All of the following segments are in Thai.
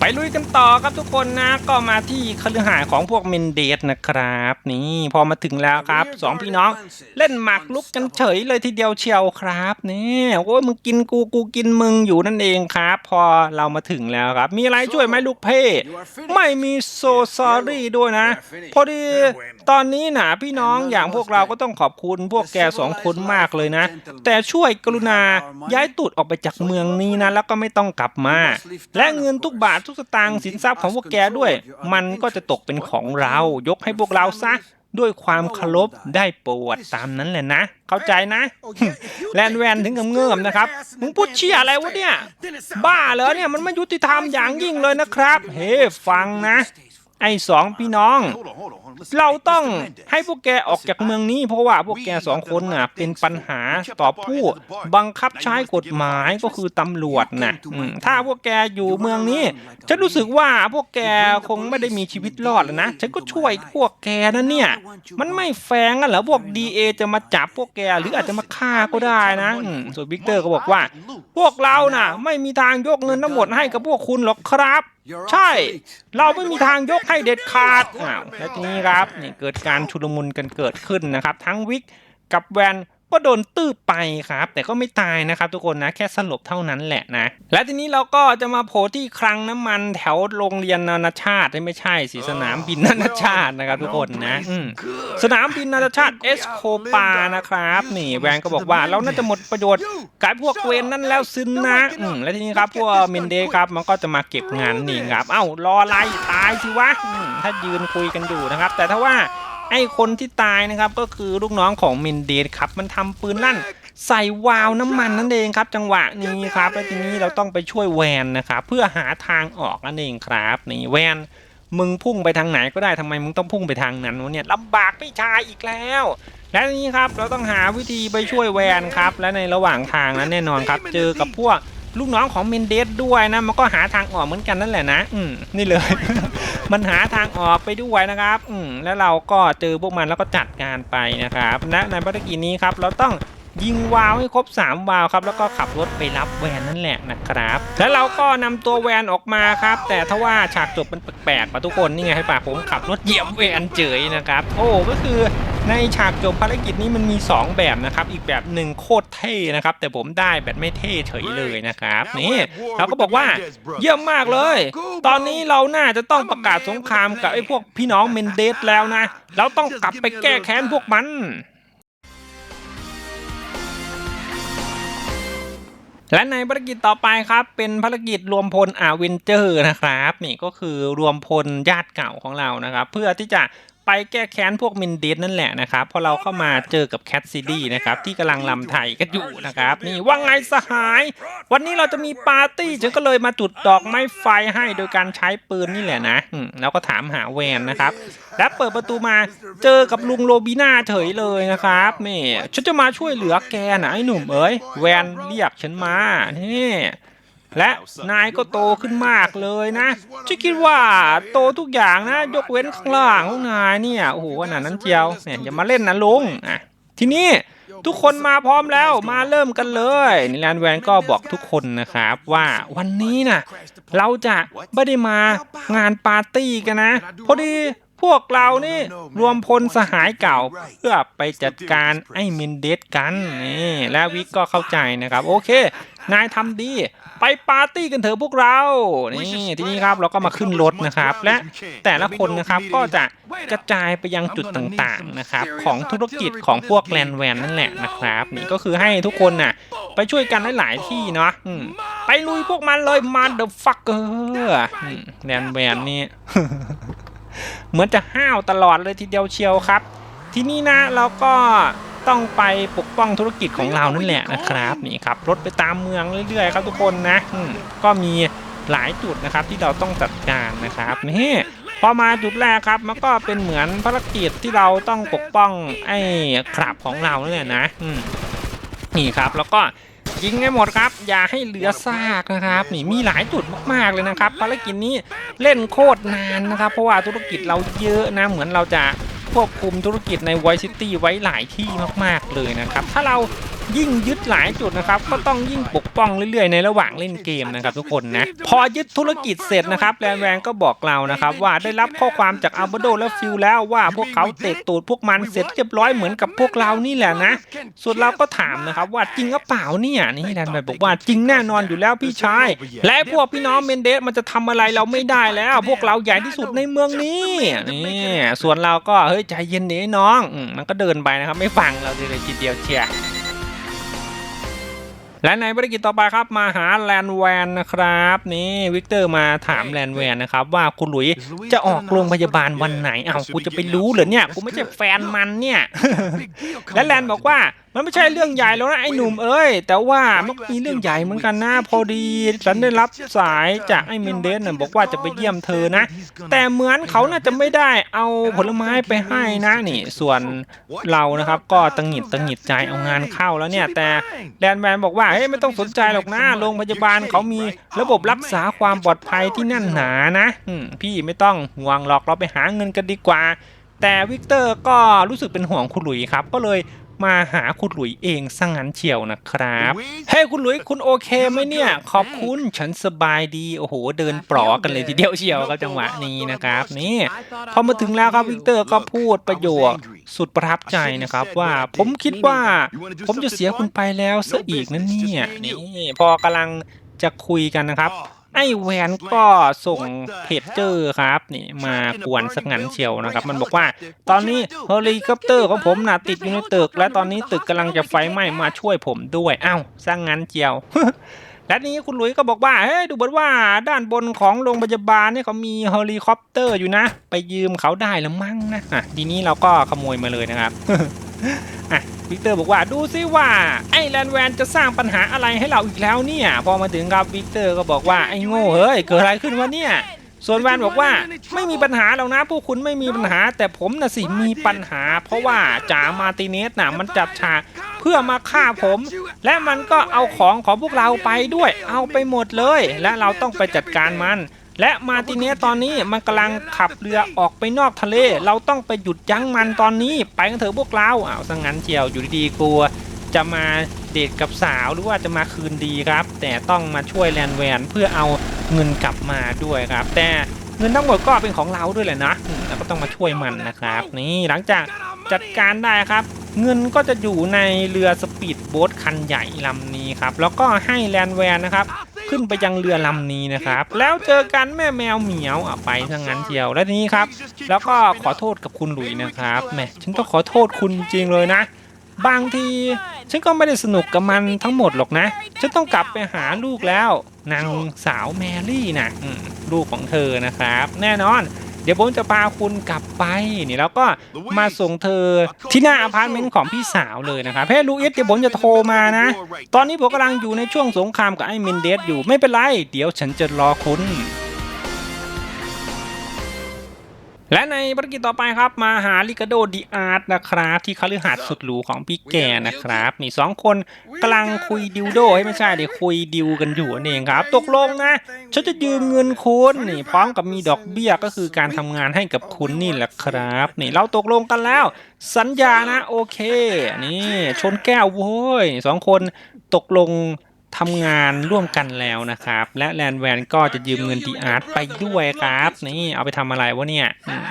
ไปลุยกันต่อครับทุกคนนะ ก็มาที่คฤหาสน์ของพวกเมนเดสนะครับ นี่พอมาถึงแล้วครับสองพี่น้องเล่นหมากลุกกันเฉยเลยทีเดียวเชียวครับนี่โอ้ยมึงกินกูกูกินมึงอยู่นั่นเองครับ พอเรามาถึงแล้วครับ มีอะไรช่วยไหมลูกเพ่ไม่มีโซซอรี่ด้วยนะ พอดีตอนนี้นะพี่น้องอย่างพวกเราก็ต้องขอบคุณพวกแกสองคนมากเลยนะ แต่ช่วยกรุณาย้ายตูดออกไปจากเมืองนี้นะแล้วก็ไม่ต้องกลับมา และเงินทุกบาททุกสตางค์สินทรัพย์ของพวกแกด้วย มันก็จะตกเป็นของเรา ยกให้พวกเราซะด้วยความเคารพได้โปรดตามนั้นแหละนะ เข้าใจนะ แลนแวนถึงกับเงื่อมนะครับ มึงพูดเชี่ยอะไรวะเนี่ย บ้าเหรอเนี่ยมันไม่ยุติธรรมอย่างยิ่งเลยนะครับ เฮ้ฟังนะ ไอ้สองพี่น้อง เราต้องให้พวกแกออกจากเมืองนี้ เพราะว่าพวกแกสองคนน่ะเป็นปัญหาต่อผู้บังคับใช้กฎหมายก็คือตำรวจน่ะอืมถ้าพวกแกอยู่เมืองนี้ ฉันรู้สึกว่าพวกแกคงไม่ได้มีชีวิตรอดแล้วนะ ฉันก็ช่วยพวกแกนะเนี่ย มันไม่แฟงกันเหรอพวก DA จะมาจับพวกแกหรืออาจจะมาฆ่าก็ได้นะอืมส่วนวิกเตอร์ก็บอกว่า พวกเราน่ะ ไม่มีทางยกเงินทั้งหมดให้กับพวกคุณหรอกครับ ใช่ เราไม่มีทางยกให้เด็ดขาดอ้าวและทีนี้ครับนี่เกิดการชุลมุนกันเกิดขึ้นนะครับ ทั้งวิกกับแวน ก็โดนตื้อไปครับ แต่ก็ไม่ตายนะครับทุกคนนะแค่สลบเท่านั้นแหละนะ และทีนี้เราก็จะมาโผล่ที่คลังน้ำมันแถวโรงเรียนนานาชาติไม่ใช่สิสนามบินนานาชาตินะครับทุกคนนะสนามบินนานาชาติเอสโคปานะครับนี่แวนก็บอกว่าเราน่าจะหมดประโยชน์กับพวกเวนนั่นแล้วซึนนะและทีนี้ครับพวกเมนเดย์ครับมันก็จะมาเก็บงานนี่ครับเอ้ารออะไรตายสิวะถ้ายืนคุยกันอยู่นะครับ แต่ถ้าว่า ไอ้คนที่ตายนะครับก็คือลูกน้องของเมนเดย์ครับมันทำปืนลั่น ใส่วาล์วน้ำมันนั่นเองครับ จังหวะนี้ครับแล้วทีนี้เราต้องไปช่วยแวนนะครับเพื่อหาทางออกนั่นเองครับนี่แวนมึงพุ่งไปทางไหนก็ได้ทำไมมึงต้องพุ่งไปทางนั้นวะเนี่ยลำบากพี่ชายอีกแล้ว และทีนี้ครับเราต้องหาวิธีไปช่วยแวนครับ และในระหว่างทางนั้นแน่นอนครับ เจอกับพวกลูกน้องของเมนเดสด้วยนะมันก็หาทางออกเหมือนกันนั่นแหละนะ อืมนี่เลย มันหาทางออกไปด้วยนะครับ อืมแล้วเราก็เจอพวกมันแล้วก็จัดการไปนะครับ และในภารกิจนี้ครับ เราต้อง ยิงวาวให้ครบ 3 วาวครับ แล้วก็ขับรถไปรับแวนนั่นแหละนะครับ แล้วเราก็นำตัวแวนออกมาครับ แต่ถ้าว่าฉากจบมันแปลกๆป่ะทุกคนนี่ไงให้ป่ะผมขับรถเหยียบแวนเจยนะครับ โอ้ก็คือในฉากจบภารกิจนี้มันมี 2 แบบนะครับ อีกแบบหนึ่งโคตรเท่นะครับ แต่ผมได้แบบไม่เท่เฉยเลยนะครับ นี่เราก็บอกว่าเยี่ยมมากเลย ตอนนี้เราน่าจะต้องประกาศสงครามกับไอ้พวกพี่น้องเมนเดสแล้วนะ เราต้องกลับไปแก้แค้นพวกมัน และในภารกิจต่อไปครับ เป็นภารกิจรวมพลอาเวนเจอร์นะครับ นี่ก็คือรวมพลญาติเก่าของเรานะครับ เพื่อที่จะ ไปแก้แค้นพวกมินเดสนั่นแหละนะครับพอเราเข้ามาเจอกับแคทซิดี้นะครับที่กำลังลำไทยกันอยู่นะครับนี่ว่าไงสหาย วันนี้เราจะมีปาร์ตี้ฉันก็เลยมาจุดดอกไม้ไฟให้โดยการใช้ปืนนี่แหละนะแล้วก็ถามหาแวนนะครับและเปิดประตูมาเจอกับลุงโรบิน่าเฉยเลยนะครับนี่ฉันจะมาช่วยเหลือแกนะไอ้หนุ่มเอ้ยแวนเรียกฉันมานี่ และนายก็โตขึ้นมากเลยนะฉันคิดว่าโตทุกอย่างนะ ยกเว้นข้างล่างของนายเนี่ยโอ้โหขนาดนั้นเจียวเนี่ยอย่ามาเล่นนะลุงอะทีนี้ทุกคนมาพร้อมแล้วมาเริ่มกันเลยนิรันแวนก็บอกทุกคนนะครับว่าวันนี้นะเราจะไม่ได้มางานปาร์ตี้กันนะพอดีพวกเรานี่รวมพลสหายเก่าเพื่อไปจัดการไอ้มินเดสกันนี่และวิกก็เข้าใจนะครับ โอเค นายทำดี ไปปาร์ตี้กันเถอะพวกเรา นี่ทีนี้ครับเราก็มาขึ้นรถนะครับ และแต่ละคนนะครับก็จะกระจายไปยังจุดต่างๆนะครับ ของธุรกิจของพวกแลนแวนนั่นแหละนะครับ นี่ก็คือให้ทุกคนน่ะ ไปช่วยกันหลายๆที่เนาะไปลุยพวกมันเลยมาเดอะฟักเกอร์แลนแวนนี่เหมือนจะห้าวตลอดเลยทีเดียวเชียวครับ ที่นี่นะเราก็ ต้องไปปกป้องธุรกิจของเรานั่นแหละนะครับนี่ครับรถไปตามเมืองเรื่อยๆครับทุกคนนะอืมก็มีหลายจุดนะครับที่เราต้องจัดการนะครับนี่พอมาจุดแรกครับมันก็เป็นเหมือนภารกิจที่เราต้องปกป้องไอ้คราบของเรานั่นแหละนะอืมนี่ครับแล้วก็ยิงให้หมดครับ อย่าให้เหลือซากนะครับ นี่มีหลายจุดมากๆเลยนะครับ ภารกิจนี้เล่นโคตรนานนะครับ เพราะว่าธุรกิจเราเยอะนะเหมือนเราจะ ควบคุมธุรกิจในไวซิตี้ไว้หลายที่มาก ๆ เลยนะครับ ถ้าเรา ยิ่งยึดหลายจุดนะครับ ก็ต้องยิ่งปกป้องเรื่อยๆ ในระหว่างเล่นเกมนะครับทุกคนนะ พอยึดธุรกิจเสร็จนะครับแลนแวนก็บอกเรานะครับ ว่าได้รับข้อความจากอัลเบโดและฟิลแล้วว่าพวกเขาเตะตูดพวกมันเสร็จเรียบร้อยเหมือนกับพวกเรานี่แหละนะ ส่วนเราก็ถามนะครับว่าจริงหรือเปล่าเนี่ยนี่แลนแวนบอกว่าจริงแน่นอนอยู่แล้วพี่ชาย และพวกพี่น้องเมนเดสมันจะทำอะไรเราไม่ได้แล้ว พวกเราใหญ่ที่สุดในเมืองนี้นี่ส่วนเราก็เฮ้ยใจเย็นเด้น้องมมันก็เดินไปนะครับไม่ฟังเราเลยทีเดียวเชียร์ และในภารกิจต่อไปครับมาหาแลนแวนนะครับนี่วิกเตอร์มาถามแลนแวนนะครับว่าคุณหลุยจะออกโรงพยาบาลวันไหนอ้าวกูจะไปรู้เหรอเนี่ยกูไม่ใช่แฟนมันเนี่ยและแลนบอกว่า มันไม่ใช่เรื่องใหญ่แล้วนะไอ้หนุ่มเอ้ย แต่ว่ามันก็มีเรื่องใหญ่เหมือนกันนะพอดีฉันได้รับสายจากไอ้เมนเดสน่ะบอกว่าจะไปเยี่ยมเธอนะ แต่เหมือนเขาน่าจะไม่ได้เอาผลไม้ไปให้นะนี่ ส่วนเรานะครับ ก็ตังหิดตังหิดใจเอางานเข้าแล้วเนี่ย แต่แลนแมนบอกว่าเฮ้ยไม่ต้องสนใจหรอกนะโรงพยาบาลเขามีระบบรักษาความปลอดภัยที่แน่นหนานะพี่ไม่ต้องห่วงหรอกเราไปหาเงินกันดีกว่า แต่วิกเตอร์ก็รู้สึกเป็นห่วงคุณหลุยครับก็เลย มาหาคุณหลุยเองซะงงั้นเชียวนะครับ เฮ้ยคุณหลุยคุณโอเคไหมเนี่ย ขอบคุณฉันสบายดี โอ้โห เดินปลอกันเลยทีเดียวเชียวครับจังหวะนี้นะครับ นี่พอมาถึงแล้วครับวิกเตอร์ก็พูดประโยคสุดประทับใจนะครับว่าผมคิดว่าผมจะเสียคุณไปแล้วซะอีกนั่นเนี่ยนี่พอกำลังจะคุยกันนะครับ ไอ้แวนก็ส่งเพจเจอร์ครับนี่มากวนสักงันเชียวนะครับ มันบอกว่า ตอนนี้เฮลิคอปเตอร์ของผมน่ะติดอยู่ในตึก และตอนนี้ตึกกำลังจะไฟไหม้มาช่วยผมด้วยอ้าวสร้างงันเจียวและนี้คุณหลุยส์ก็บอกว่าเฮ้ยดูเหมือนว่าด้านบนของโรงพยาบาลเนี่ยเขามีเฮลิคอปเตอร์อยู่นะ ไปยืมเขาได้แล้วมั้งนะอะทีนี้เราก็ขโมยมาเลยนะครับอะ วิกเตอร์บอกว่าดูซิว่าไอ้แลนแวนจะสร้างปัญหาอะไรให้เราอีกแล้วเนี่ย พอมาถึงครับวิกเตอร์ก็บอกว่าไอ้โง่เฮ้ยเกิดอะไรขึ้นวะเนี่ยส่วนแวนบอกว่าไม่มีปัญหาหรอกนะพวกคุณไม่มีปัญหา แต่ผมน่ะสิมีปัญหา เพราะว่าจ่ามาติเนสน่ะมันจัดฉากเพื่อมาฆ่าผม และมันก็เอาของของพวกเราไปด้วย เอาไปหมดเลย และเราต้องไปจัดการมัน และมาติเนสตอนนี้มันกำลังขับเรือออกไปนอกทะเล เราต้องไปหยุดยั้งมันตอนนี้ ไปกันเถอะพวกเราอ้าวสังงั้นเจียวอยู่ดีๆกลัว จะมาเดทกับสาวหรือว่าจะมาคืนดีครับ แต่ต้องมาช่วยแลนแวนเพื่อเอาเงินกลับมาด้วยครับ แต่เงินทั้งหมดก็เป็นของเราด้วยแหละนะแล้วก็ต้องมาช่วยมันนะครับ นี่หลังจากจัดการได้ครับ เงินก็จะอยู่ในเรือสปีดโบ๊ทคันใหญ่ลำนี้ครับแล้วก็ให้แลนแวนนะครับ ขึ้นไปยังเรือลำนี้นะครับ แล้วเจอกันแม่แมวเหมียวอะไปทั้งนั้นเที่ยวและทีนี้ครับ แล้วก็ขอโทษกับคุณหลุยนะครับแหมฉันต้องขอโทษคุณจริงเลยนะ บางทีฉันก็ไม่ได้สนุกกับมันทั้งหมดหรอกนะ ฉันต้องกลับไปหาลูกแล้ว นางสาวแมรี่นะลูกของเธอนะครับ แน่นอน เดี๋ยวผมจะพาคุณกลับไปนี่แล้วก็มาส่งเธอที่หน้าอพาร์ตเมนต์ของพี่สาวเลยนะครับเฮ้ลูอิสเดี๋ยวผมจะโทรมานะ ตอนนี้ผมกำลังอยู่ในช่วงสงครามกับไอ้มินเดสอยู่ไม่เป็นไร เดี๋ยวฉันจะรอคุณ และในภารกิจต่อไปครับมาหาลิกาโดดิอาร์ตนะครับ ที่คฤหาสน์สุดหรูของพี่แกนะครับนี่สองคนกำลังคุยดิวโดให้ไม่ใช่เดี๋ยวคุยดิวกันอยู่นั่นเองครับ ตกลงนะ ฉันจะยืมเงินคุณนี่พร้อมกับมีดอกเบี้ยก็คือการทำงานให้กับคุณนี่แหละครับ นี่เราตกลงกันแล้ว สัญญานะโอเค นี่ชนแก้วโว้ยสองคนตกลง ทำงานร่วมกันแล้วนะครับ และแลนแวนก็จะยืมเงินดีอาร์ตไปด้วยครับนี่เอาไปทำอะไรวะเนี่ยอืม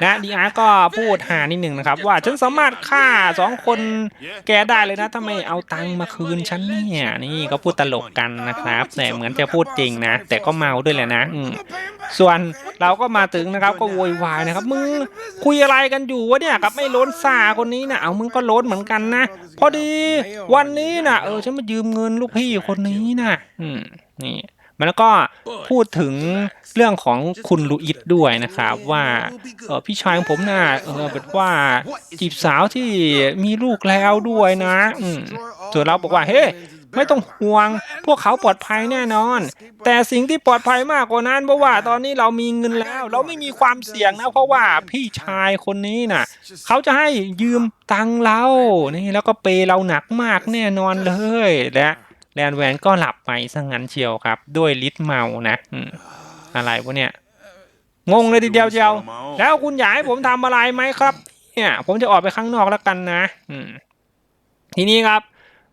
และดีอาร์ตก็พูดหานิดหนึ่งนะครับ ว่าฉันสามารถฆ่าสองคนแกได้เลยนะถ้าไมเอาตังค์มาคืนฉันเนี่ยนี่ก็พูดตลกกันนะครับแต่เหมือนจะพูดจริงนะ แต่ก็เมาด้วยแหละนะส่วนเราก็มาถึงนะครับ ก็โวยวายนะครับมึงคุยอะไรกันอยู่วะเนี่ยกับไอ้โล้นซาคนนี้นะเอามึงก็ล้นเหมือนกันนะ พอดีวันนี้นะเออฉันมายืมเงินลูกพคนนี้นะอืมนี่มันก็พูดถึงเรื่องของคุณลูอิสด้วยนะครับ ว่าเออพี่ชายของผมน่ะเออเป็นว่าจีบสาวที่มีลูกแล้วด้วยนะอืมส่วนเราบอกว่าเฮ้ยไม่ต้องห่วง พวกเขาปลอดภัยแน่นอน แต่สิ่งที่ปลอดภัยมากกว่านั้นเพราะว่าตอนนี้เรามีเงินแล้ว เราไม่มีความเสี่ยงนะ เพราะว่าพี่ชายคนนี้น่ะ เขาจะให้ยืมตังค์เรานี่แล้วก็เปย์เราหนักมากแน่นอนเลยและ แลนแวนก็หลับไปซะงั้นเชียวครับ ด้วยฤทธิ์เมานะอืมอะไรวะเนี่ย งงเลยทีเดียวเชียว แล้วคุณอยากให้ผมทำอะไรไหมครับ เนี่ย ผมจะออกไปข้างนอกแล้วกันนะอืมทีนี้ครับ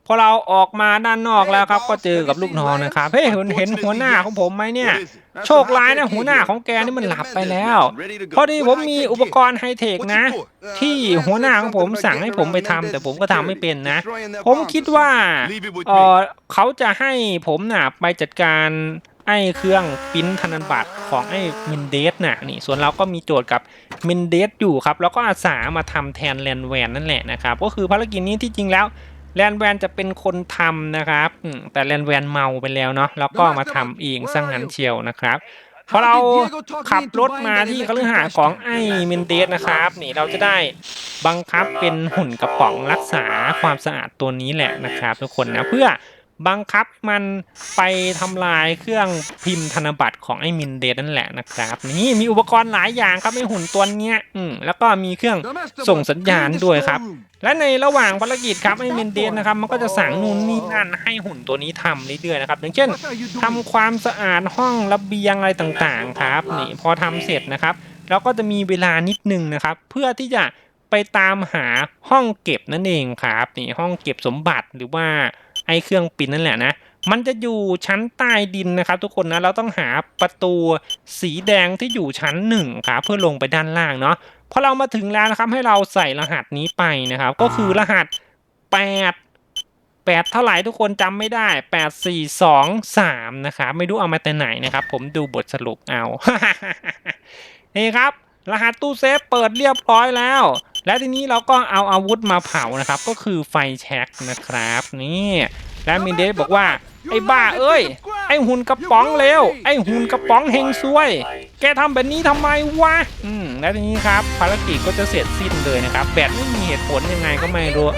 พอเราออกมาด้านนอกแล้วครับ ก็เจอกับลูกน้องนะครับเฮ้ยเห็นเห็นหัวหน้าของผมไหมเนี่ย โชคร้ายนะหัวหน้าของแกนี่มันหลับไปแล้ว พอดีผมมีอุปกรณ์ไฮเทคนะ ที่หัวหน้าของผมสั่งให้ผมไปทำแต่ผมก็ทำไม่เป็นนะ ผมคิดว่าเออเขาจะให้ผมน่ะไปจัดการไอ้เครื่องปริ้นธนบัตรของไอ้มินเดสน่ะนี่ส่วนเราก็มีโจทย์กับมินเดสอยู่ครับ แล้วก็อาสามาทำแทนแลนแวนนั่นแหละนะครับ ก็คือภารกิจนี้ที่จริงแล้ว แลนแวนจะเป็นคนทำนะครับแต่แลนแวนเมาไปแล้วเนาะแล้วก็มาทำเองสร้างงั้นเชียวนะครับพอเราขับรถมาที่คฤหาสน์ของไอ้เมนเดสนะครับ นี่เราจะได้บังคับเป็นหุ่นกระป๋องรักษาความสะอาดตัวนี้แหละนะครับ ทุกคนนะเพื่อ บังคับมันไปทำลายเครื่องพิมพ์ธนบัตรของไอ้มินเดสนั่นแหละนะครับ นี่มีอุปกรณ์หลายอย่างครับไอ้หุ่นตัวเนี้ยอืมแล้วก็มีเครื่องส่งสัญญาณด้วยครับ และในระหว่างภารกิจครับไอ้มินเดสนะครับมันก็จะสั่งนู่นนี่นั่นให้หุ่นตัวนี้ทำเรื่อยๆนะครับอย่างเช่นทำความสะอาดห้องระเบียงอะไรต่างๆครับนี่พอทำเสร็จนะครับเราก็จะมีเวลานิดนึงนะครับ เพื่อที่จะไปตามหาห้องเก็บนั่นเองครับนี่ห้องเก็บสมบัติหรือว่า ไอ้เครื่องปิ่นนั่นแหละนะ มันจะอยู่ชั้นใต้ดินนะครับ ทุกคนนะเราต้องหาประตูสีแดงที่อยู่ชั้นหนึ่งครับเพื่อลงไปด้านล่างเนาะพอเรามาถึงแล้วนะครับให้เราใส่รหัสนี้ไปนะครับ ก็คือรหัส 8 8 เท่าไหร่ทุกคนจำไม่ได้ 8 4 2 3 นะครับ ไม่รู้เอามาแต่ไหนนะครับ ผมดูบทสรุปเอา นี่ครับ รหัสตู้เซฟเปิดเรียบร้อยแล้ว และทีนี้เราก็เอาอาวุธมาเผานะครับ ก็คือไฟแช็กนะครับนี่และมินเดสบอกว่าไอ้บ้าเอ้ย ไอ้หุ่นกระป๋องเร็วไอ้หุ่นกระป๋องเฮงซวย แกทำแบบนี้ทำไมวะอืมและทีนี้ครับภารกิจก็จะเสร็จสิ้นเลยนะครับแบบไม่มีเหตุผลยังไงก็ไม่รู้